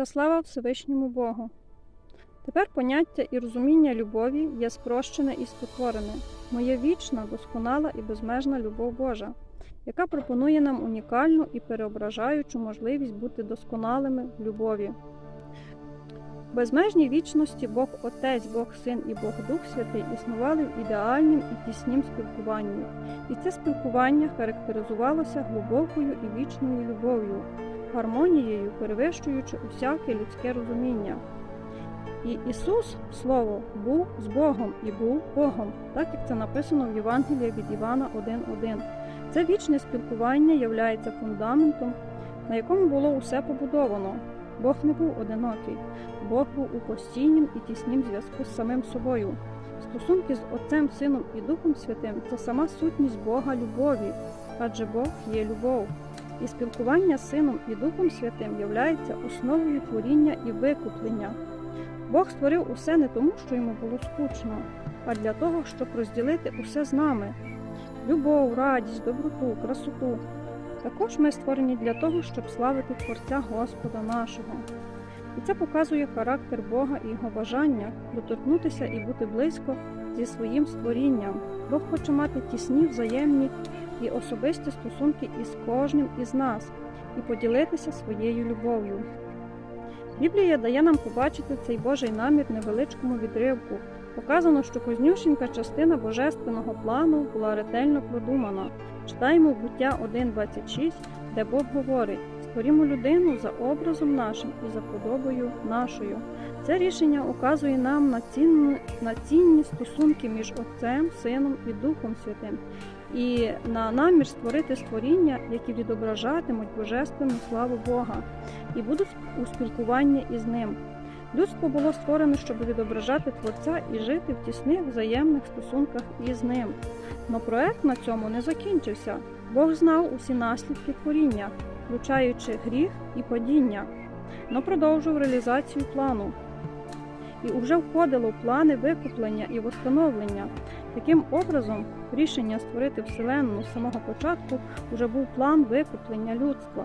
Вся слава Всевишньому Богу. Тепер поняття і розуміння любові є спрощене і спотворене. Моє вічна, досконала і безмежна любов Божа, яка пропонує нам унікальну і переображаючу можливість бути досконалими в любові. В безмежній вічності Бог Отець, Бог Син і Бог Дух Святий існували в ідеальнім і тіснім спілкуванні, і це спілкування характеризувалося глибокою і вічною любов'ю, гармонією, перевищуючи усяке людське розуміння. І Ісус, Слово, був з Богом і був Богом, так як це написано в Євангелії від Івана 1.1. Це вічне спілкування являється фундаментом, на якому було усе побудовано. Бог не був одинокий, Бог був у постійнім і тіснім зв'язку з самим собою. Стосунки з Отцем, Сином і Духом Святим це сама сутність Бога любові, адже Бог є любов. І спілкування з Сином і Духом Святим являється основою творіння і викуплення. Бог створив усе не тому, що йому було скучно, а для того, щоб розділити усе з нами любов, радість, доброту, красоту. Також ми створені для того, щоб славити Творця Господа нашого. І це показує характер Бога і його бажання доторкнутися і бути близько зі своїм створінням. Бог хоче мати тісні, взаємні і особисті стосунки із кожним із нас і поділитися своєю любов'ю. Біблія дає нам побачити цей Божий намір невеличкому відривку. Показано, що кузнюшенька частина божественного плану була ретельно продумана. Читаємо буття 1.26, де Бог говорить: створімо людину за образом нашим і за подобою нашою. Це рішення указує нам на, цінні, на цінні стосунки між Отцем, Сином і Духом Святим, і на намір створити створіння, які відображатимуть божественну славу Бога і будуть у спілкуванні із ним. Людство було створено, щоб відображати Творця і жити в тісних взаємних стосунках із ним. Но проект на цьому не закінчився. Бог знав усі наслідки творіння, включаючи гріх і падіння, но продовжив реалізацію плану і вже входило в плани викуплення і восстановлення. Таким образом, рішення створити Вселенну з самого початку вже був план викуплення людства.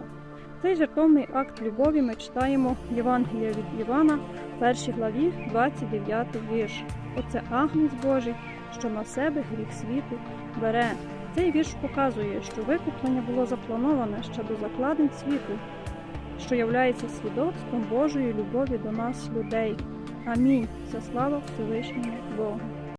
Цей жертовний акт любові ми читаємо в Євангелія від Івана, першій главі, 29 вірш. Оце Агнець Божий, що на себе гріх світу бере. Цей вірш показує, що викуплення було заплановане ще до закладень світу, що являється свідоцтвом Божої любові до нас, людей. Амінь. Вся слава Всевишньому Богу.